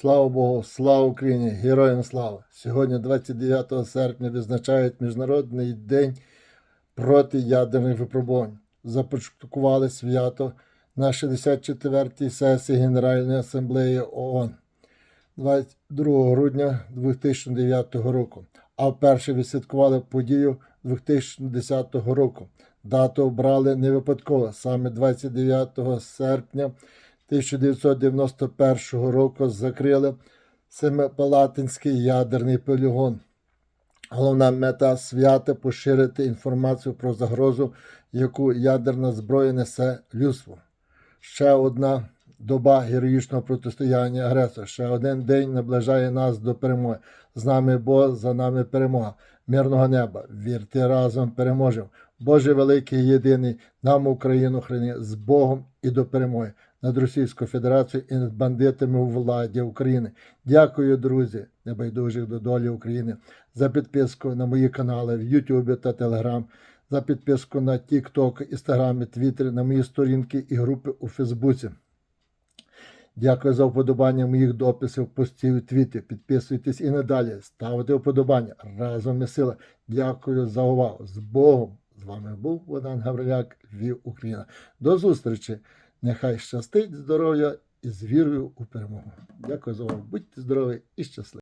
Слава Богу, слава Україні, героям слава! Сьогодні, 29 серпня, відзначають Міжнародний день проти ядерних випробувань. Започаткували свято на 64-й сесії Генеральної асамблеї ООН 22 грудня 2009 року, а вперше відсвяткували подію 2010 року. Дату обрали не випадково, саме 29 серпня 1991 року закрили Семипалатинський ядерний полігон. Головна мета свята поширити інформацію про загрозу, яку ядерна зброя несе людству. Ще одна доба героїчного протистояння агресора. Ще один день наближає нас до перемоги. З нами Бог, за нами перемога. Мирного неба. Вірте разом переможемо. Боже великий єдиний, нам Україну храни з Богом і до перемоги над Російською Федерацією і над бандитами у владі України. Дякую, друзі, небайдужих до долі України, за підписку на мої канали в YouTube та Telegram, за підписку на TikTok, Instagram, Twitter, на мої сторінки і групи у Фейсбуці. Дякую за вподобання моїх дописів, постів і твіти. Підписуйтесь і надалі. Ставте вподобання. Разом ми сила. Дякую за увагу. З Богом! З вами був Богдан Гавриляк, Львів, Україна. До зустрічі! Нехай щастить здоров'я і з вірою у перемогу. Дякую за увагу. Будьте здорові і щасливі!